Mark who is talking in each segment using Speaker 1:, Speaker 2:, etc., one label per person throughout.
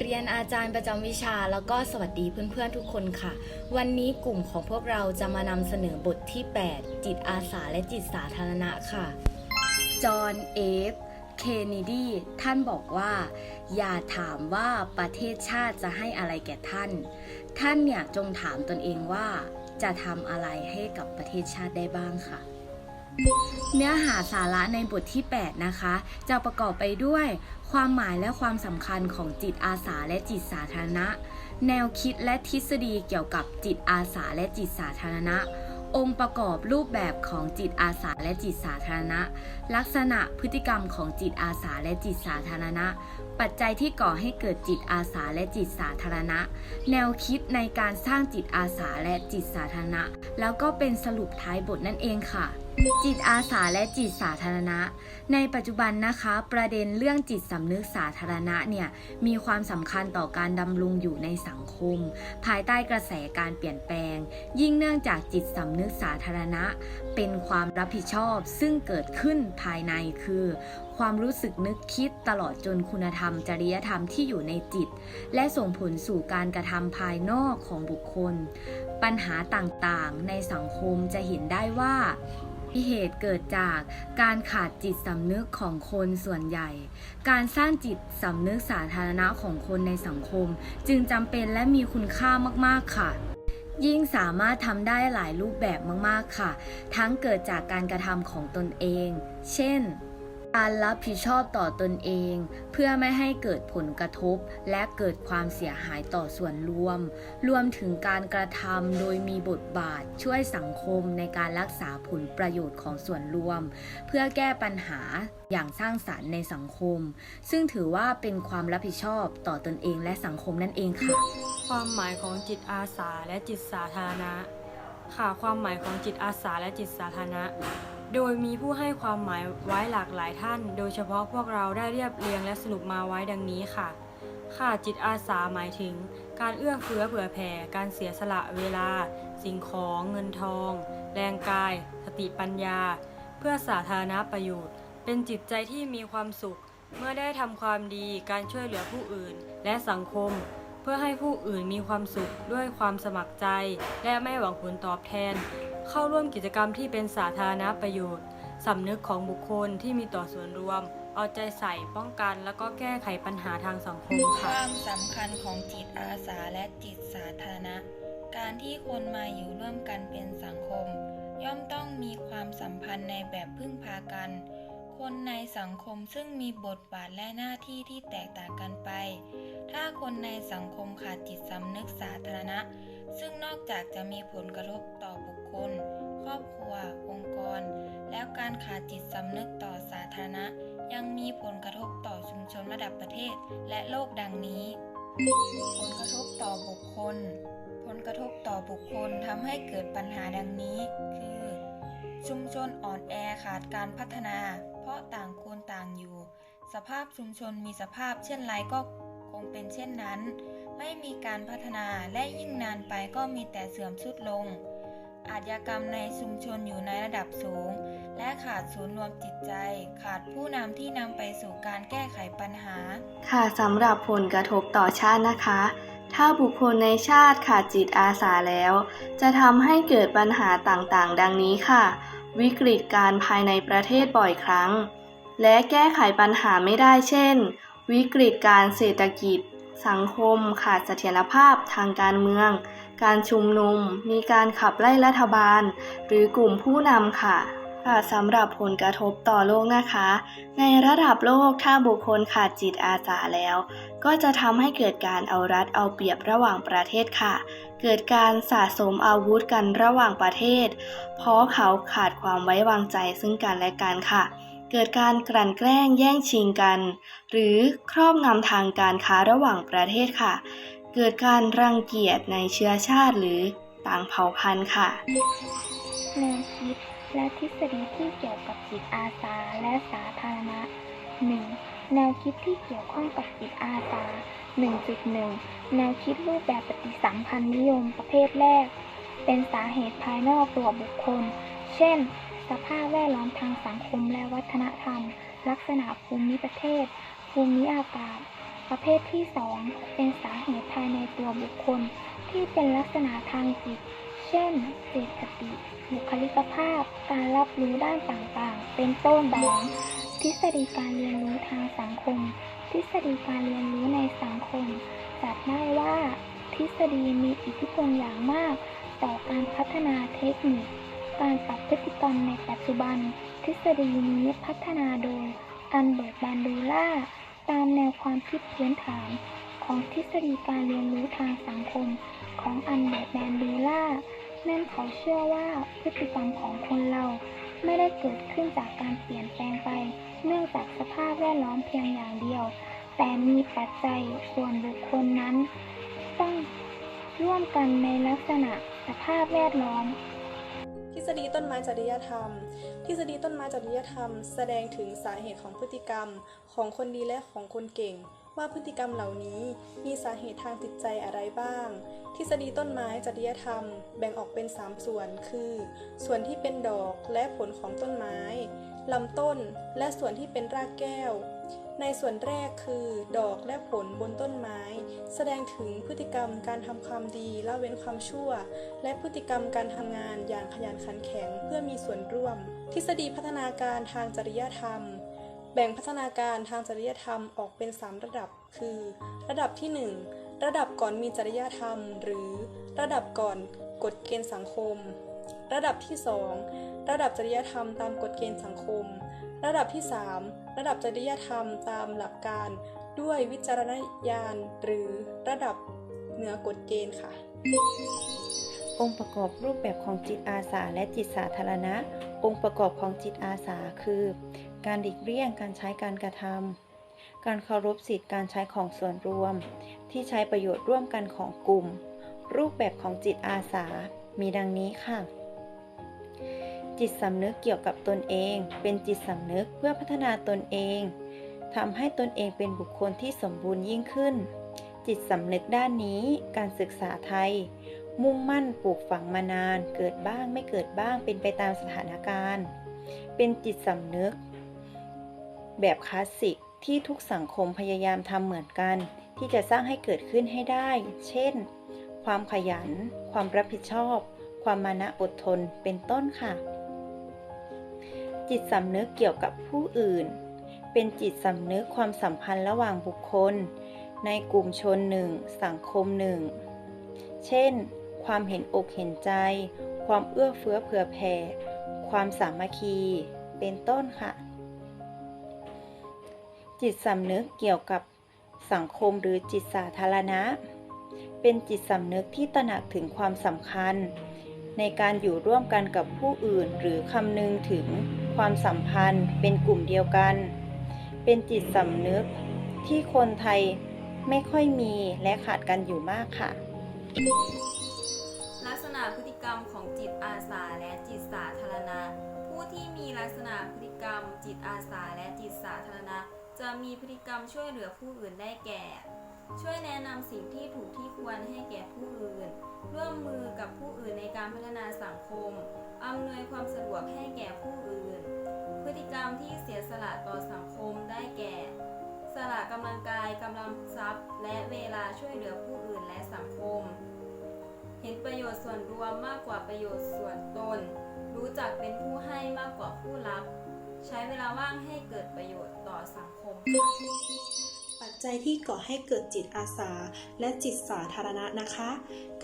Speaker 1: เรียนอาจารย์ประจำวิชาแล้วก็สวัสดีเพื่อนๆทุกคนค่ะ วันนี้กลุ่มของพวกเราจะมานำเสนอบทที่ 8 จิตอาสาและจิตสาธารณะค่ะ จอห์นเอฟ เคนเนดี ท่านบอกว่า อย่าถามว่าประเทศชาติจะให้อะไรแก่ท่าน ท่านเนี่ยจงถามตนเองว่าจะทำอะไรให้กับประเทศชาติได้บ้างค่ะ เนื้อหาสาระในบทที่ 8 นะคะ จะประกอบไปด้วยความหมายและความสำคัญของจิตอาสาและจิตสาธารณะ แนวคิดและทฤษฎีเกี่ยวกับจิตอาสาและจิตสาธารณะ องค์ประกอบรูปแบบของจิตอาสาและจิตสาธารณะ ลักษณะพฤติกรรมของจิตอาสาและจิตสาธารณะ ปัจจัยที่ก่อให้เกิดจิตอาสาและจิตสาธารณะ แนวคิดในการสร้างจิตอาสาและจิตสาธารณะ แล้วก็เป็นสรุปท้ายบทนั่นเองค่ะ จิตอาสาและจิตสาธารณะ ในปัจจุบันนะคะ ประเด็นเรื่องจิตสำนึกสาธารณะเนี่ยมีความสำคัญต่อการดำรงอยู่ในสังคม ภายใต้กระแสการเปลี่ยนแปลง ยิ่งเนื่องจากจิตสำนึกสาธารณะ เป็นความรับผิดชอบซึ่งเกิดขึ้นภายในคือ ความรู้สึกนึกคิดตลอดจนคุณธรรม จริยธรรมที่อยู่ในจิต และส่งผลสู่การกระทำภายนอกของบุคคล ปัญหาต่างๆ ในสังคมจะเห็นได้ว่าิเหตุเกิดจากการขาดจิตสำนึกของคนส่วนใหญ่ การสร้างจิตสำนึกสาธารณะของคนในสังคม จึงจำเป็นและมีคุณค่ามาก ๆ ค่ะยิ่งสามารถทำได้หลายรูปแบบมาก ๆ ค่ะ ทั้งเกิดจากการกระทำของตนเอง เช่น การรับผิดชอบต่อตนเอง เพื่อไม่ให้เกิดผลกระทบ และเกิดความเสียหายต่อส่วนรวม รวมถึงการกระทำโดยมีบทบาทช่วยสังคมในการรักษาผลประโยชน์ของส่วนรวม เพื่อแก้ปัญหาอย่างสร้างสรรค์ในสังคม ซึ่งถือว่าเป็นความรับผิดชอบต่อตนเองและสังคมนั่นเองค่ะ
Speaker 2: ความหมายของจิตอาสาและจิตสาธารณะ ค่ะ ความหมายของจิตอาสาและจิตสาธารณะ โดยมีผู้ให้ความหมายไว้หลากหลายท่าน โดยเฉพาะพวกเราได้เรียบเรียงและสรุปมาไว้ดังนี้ค่ะ ค่ะจิตอาสาหมายถึง การเอื้อเฟื้อเผื่อแผ่ การเสียสละเวลา สิ่งของเงินทอง แรงกาย สติปัญญา เพื่อสาธารณประโยชน์ เป็นจิตใจที่มีความสุข เมื่อได้ทำความดี การช่วยเหลือผู้อื่น และสังคม เพื่อให้ผู้อื่นมีความสุขด้วยความสมัครใจ และไม่หวังผลตอบแทน เข้าร่วมกิจกรรมที่เป็นสาธารณประโยชน์สำนึกของบุคคลที่มีต่อส่วนรวม เอาใจใส่ป้องกันแล้วก็แก้ไขปัญหาทางสังคม
Speaker 3: ค่ะ
Speaker 2: ค
Speaker 3: วามสำคัญของจิตอาสาและจิตสาธารณะ การที่คนมาอยู่ร่วมกันเป็นสังคม ย่อมต้องมีความสัมพันธ์ในแบบพึ่งพากัน คนในสังคมซึ่งมีบทบาทและหน้าที่ที่แตกต่างกันไป ถ้าคนในสังคมขาดจิตสำนึกสาธารณะ ซึ่งนอกจากจะมีผลกระทบต่อบุคคล ครอบครัว องค์กร แล้วการขาดจิตสำนึกต่อสาธารณะ ยังมีผลกระทบต่อชุมชนระดับประเทศและโลกดังนี้ ผลกระทบต่อบุคคล ผลกระทบต่อบุคคลทำให้เกิดปัญหาดังนี้ คือ ชุมชนอ่อนแอขาดการพัฒนา เพราะต่างคนต่างอยู่ สภาพชุมชนมีสภาพเช่นไรก็คงเป็นเช่นนั้น ไม่มีการพัฒนาและยิ่งนานไปก็มีแต่เสื่อมทรุดลง อาชญากรรมในชุมชนอยู่ในระดับสูง และขาดศูนย์รวมจิตใจ ขาดผู้นำที่นำไปสู่การแก้ไขปัญหา
Speaker 4: ค่ะสำหรับผลกระทบต่อชาตินะคะ ถ้าบุคคลในชาติขาดจิตอาสาแล้ว จะทำให้เกิดปัญหาต่างๆ ดังนี้ค่ะ วิกฤตการภายในประเทศบ่อยครั้ง และแก้ไขปัญหาไม่ได้เช่น วิกฤตการเศรษฐกิจ สังคมขาดเสถียรภาพทางการเมือง การชุมนุม มีการขับไล่รัฐบาล หรือกลุ่มผู้นำค่ะ ค่ะสำหรับผลกระทบต่อโลกนะคะ ในระดับโลกถ้าบุคคลขาดจิตอาสาแล้ว ก็จะทำให้เกิดการเอารัดเอาเปรียบระหว่างประเทศค่ะ เกิดการสะสมอาวุธกันระหว่างประเทศ เพราะเขาขาดความไว้วางใจซึ่งกันและกันค่ะ เกิดการกลั่นแกล้งแย่งชิงกัน หรือครอบงำทางการค้าระหว่างประเทศค่ะ เกิดการรังเกียจในเชื้อชาติหรือต่างเผ่าพันธุ์ค่ะ
Speaker 5: แนวคิด และทฤษฎีที่เกี่ยวกับจิตอาสาและสาธารณะ 1. แนวคิดที่เกี่ยวข้องกับจิตอาสา 1.1 แนวคิดรูปแบบปฏิสัมพันธ์นิยมประเภทแรก เป็นสาเหตุภายนอกตัวบุคคล เช่น สภาพแวดล้อมทางสังคมและวัฒนธรรม ลักษณะภูมิประเทศ ภูมิอากาศ ประเภทที่ 2 เป็นสาเหตุภายในตัวบุคคล ที่เป็นลักษณะทางจิต เช่นเจตสติบุคลิกภาพ การรับรู้ด้านต่างๆ เป็นต้นดังทฤษฎีการเรียนรู้ทางสังคม ทฤษฎีการเรียนรู้ในสังคม จัดได้ว่าทฤษฎีมีอิทธิพลอย่างมาก ต่อการพัฒนาเทคนิค การปรับพฤติกรรมในปัจจุบัน ทฤษฎีนี้พัฒนาโดยอันเบิร์ตบานดูล่า ตามแนวความคิดพื้นฐาน ของทฤษฎีการเรียนรู้ทางสังคม ของอันเบิร์ตแบนดู ล่านั่นเขาเชื่อว่าพฤติกรรมของคนเราไม่ได้เกิดขึ้นจากการเปลี่ยนแปลงไป เนื่องจากสภาพแวดล้อมเพียงอย่างเดียว แต่มีปัจจัยส่วนบุคคลนั้น ต้องร่วมกันในลักษณะสภาพแวดล้อม
Speaker 6: ทฤษฎีต้นไม้จริยธรรม ทฤษฎีต้นไม้จริยธรรม แสดงถึงสาเหตุของพฤติกรรมของคนดีและของคนเก่ง ว่าพฤติกรรมเหล่านี้มีสาเหตุทางจิตใจอะไรบ้าง ทฤษฎีต้นไม้จริยธรรม แบ่งออกเป็น 3 ส่วน คือ ส่วนที่เป็นดอกและผลของต้นไม้ลำต้นและส่วนที่เป็นรากแก้ว ในส่วนแรกคือดอกและผลบนต้นไม้ แสดงถึงพฤติกรรมการทำความดีละเว้นความชั่ว และพฤติกรรมการทำงานอย่างขยันขันแข็งเพื่อมีส่วนร่วม ทฤษฎีพัฒนาการทางจริยธรรม แบ่งพัฒนาการทางจริยธรรมออกเป็น 3 ระดับ คือ ระดับที่ 1 ระดับก่อนมีจริยธรรม หรือระดับก่อนกฎเกณฑ์สังคม ระดับที่ 2 ระดับจริยธรรมตามกฎเกณฑ์สังคม ระดับที่ 3 ระดับจริยธรรมตามหลักการด้วยวิจารณญาณหรือระดับเหนือกฎเกณฑ์ค่ะ
Speaker 7: องค์ประกอบรูปแบบของจิตอาสาและจิตสาธารณะ องค์ประกอบของจิตอาสาคือ การหลีกเลี่ยงการใช้การกระทำการเคารพสิทธิการใช้ของส่วนรวม ที่ใช้ประโยชน์ร่วมกันของกลุ่ม รูปแบบของจิตอาสา มีดังนี้ค่ะ จิตสำนึกเกี่ยวกับตนเอง เป็นจิตสำนึกเพื่อพัฒนาตนเองทำให้ตนเองเป็นบุคคลที่สมบูรณ์ยิ่งขึ้น จิตสำนึกด้านนี้ การศึกษาไทย มุ่งมั่นปลูกฝังมานาน เกิดบ้างไม่เกิดบ้างเป็นไปตามสถานการณ์ เป็นจิตสำนึก แบบคลาสสิกที่ทุกสังคมพยายามทำเหมือนกัน ที่จะสร้างให้เกิดขึ้นให้ได้ เช่น ความขยัน ความรับผิดชอบ ความมานะอดทนเป็นต้นค่ะ จิตสำนึกเกี่ยวกับผู้อื่น เป็นจิตสำนึกความสัมพันธ์ระหว่างบุคคล ในกลุ่มชนหนึ่ง สังคมหนึ่ง เช่น ความเห็นอกเห็นใจ ความเอื้อเฟื้อเผื่อแผ่ ความสามัคคี เป็นต้นค่ะ จิตสำนึกเกี่ยวกับสังคมหรือจิตสาธารณะ เป็นจิตสำนึกที่ตระหนักถึงความสำคัญ ในการอยู่ร่วมกันกับผู้อื่น หรือคำนึงถึงความสัมพันธ์ เป็นกลุ่มเดียวกัน เป็นจิตสำนึกที่คนไทยไม่ค่อยมีและขาดกันอยู่มากค่ะ
Speaker 8: ลักษณะพฤติกรรมของจิตอาสาและจิตสาธารณะ ผู้ที่มีลักษณะพฤติกรรม จิตอาสาและจิตสาธารณะ จะมีพฤติกรรมช่วยเหลือผู้อื่นได้แก่ ช่วยแนะนำสิ่งที่ถูกที่ควรให้แก่ผู้อื่น ร่วมมือกับผู้อื่นในการพัฒนาสังคม อำนวยความสะดวกให้แก่ผู้อื่น พฤติกรรมที่เสียสละต่อสังคมได้แก่ สละกำลังกายกำลังทรัพย์ และเวลาช่วยเหลือผู้อื่นและสังคม เห็นประโยชน์ส่วนรวมมากกว่าประโยชน์ส่วนตน รู้จักเป็นผู้ให้มากกว่าผู้รับ ใช้เวลาว่างให้เกิดประ
Speaker 6: จจัยที่ก่อให้เกิดจิตอาสา และจิตสาธารณะนะคะ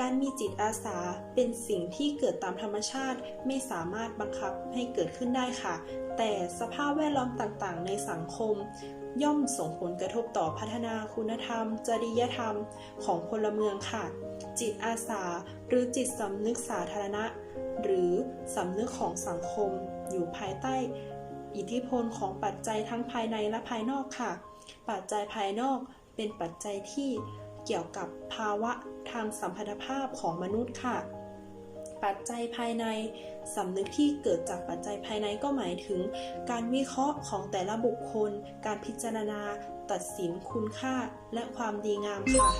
Speaker 6: การมีจิตอาสาเป็นสิ่งที่เกิดตามธรรมชาติ ไม่สามารถบังคับให้เกิดขึ้นได้ค่ะ แต่สภาพแวดล้อมต่างๆ ในสังคม ย่อมส่งผลกระทบต่อพัฒนาคุณธรรม จริยธรรมของพลเมืองค่ะ จิตอาสา หรือจิตสำนึกสาธารณะ หรือสำนึกของสังคม อยู่ภายใต้อิทธิพลของปัจจัยทั้งภายในและภายนอกค่ะ ปัจจัยภายนอกเป็นปัจจัยที่เกี่ยวกับภาวะทางสัมพันธภาพของมนุษย์ค่ะ ปัจจัยภายในสำนึกที่เกิดจากปัจจัยภายในก็หมายถึง การวิเคราะห์ของแต่ละบุคคล การพิจารณา ตัดสินคุณค่าและความดีงามค่ะ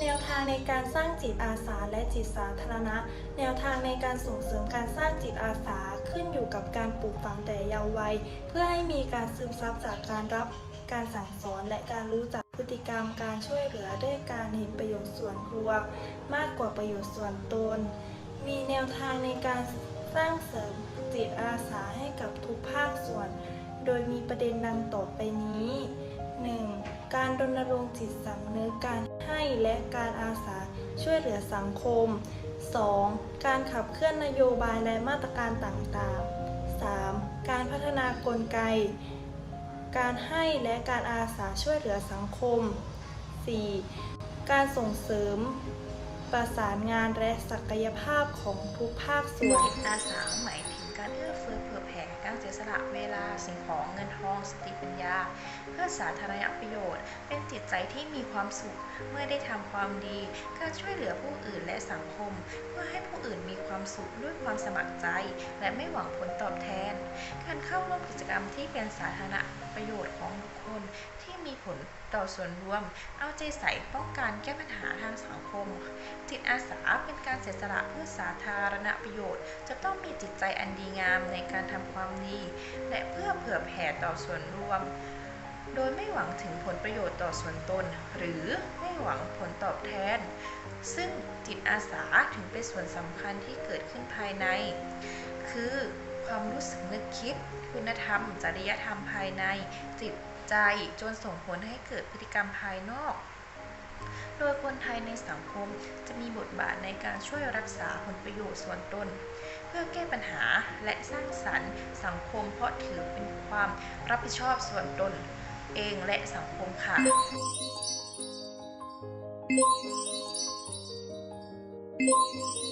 Speaker 9: แนวทางในการสร้างจิตอาสาและจิตสาธารณะ แนวทางในการส่งเสริมการสร้างจิตอาสาขึ้นอยู่กับการปลูกฝังแต่เยาว์วัย เพื่อให้มีการซึมซับจากการรับ การสั่งสอนและการรู้จักพฤติกรรมการช่วยเหลือด้วยการเห็นประโยชน์ส่วนรวมมากกว่าประโยชน์ส่วนตน มีแนวทางในการสร้างเสริมจิตอาสาให้กับทุกภาคส่วน โดยมีประเด็นดังต่อไปนี้ 1. การรณรงค์จิตสำนึกการให้และการอาสาช่วยเหลือสังคม 2. การขับเคลื่อนนโยบายและมาตรการต่างๆ 3. การพัฒนากลไก การให้และการอาสาช่วยเหลือสังคม 4. การส่งเสริม ประสานงานและศักยภาพของทุกภาคส่วน
Speaker 10: จิตอาสาหมายถึงการเอื้อเฟื้อเผื่อแผ่การเสียสละเวลาสิ่งของเงินทองสติปัญญา เพื่อสาธารณประโยชน์ เป็นจิตใจที่มีความสุข เมื่อได้ทำความดี การช่วยเหลือผู้อื่นและสังคม เพื่อให้ผู้อื่นมีความสุขด้วยความสมัครใจ และไม่หวังผลตอบแทน การเข้าร่วมกิจกรรมที่เป็นสาธารณ ประโยชน์ของบุคคลที่มีผลต่อส่วนรวม เอาใจใส่ป้องกันแก้ปัญหาทางสังคม จิตอาสาเป็นการเสียสละเพื่อสาธารณประโยชน์ จะต้องมีจิตใจอันดีงามในการทำความดี และเพื่อเผื่อแผ่ต่อส่วนรวม โดยไม่หวังถึงผลประโยชน์ต่อส่วนตน หรือไม่หวังผลตอบแทน ซึ่งจิตอาสาถึงเป็นส่วนสำคัญที่เกิดขึ้นภายใน คือ ความรู้สึกนึกคิด คุณธรรม จริยธรรมภายใน จิตใจจนส่งผลให้เกิดพฤติกรรมภายนอก โดยคนไทยในสังคมจะมีบทบาทในการช่วยรักษาผลประโยชน์ส่วนตน เพื่อแก้ปัญหาและสร้างสรรค์ สังคมเพราะถือเป็นความรับผิดชอบส่วนตน เองและสังคมค่ะ
Speaker 5: Thank you.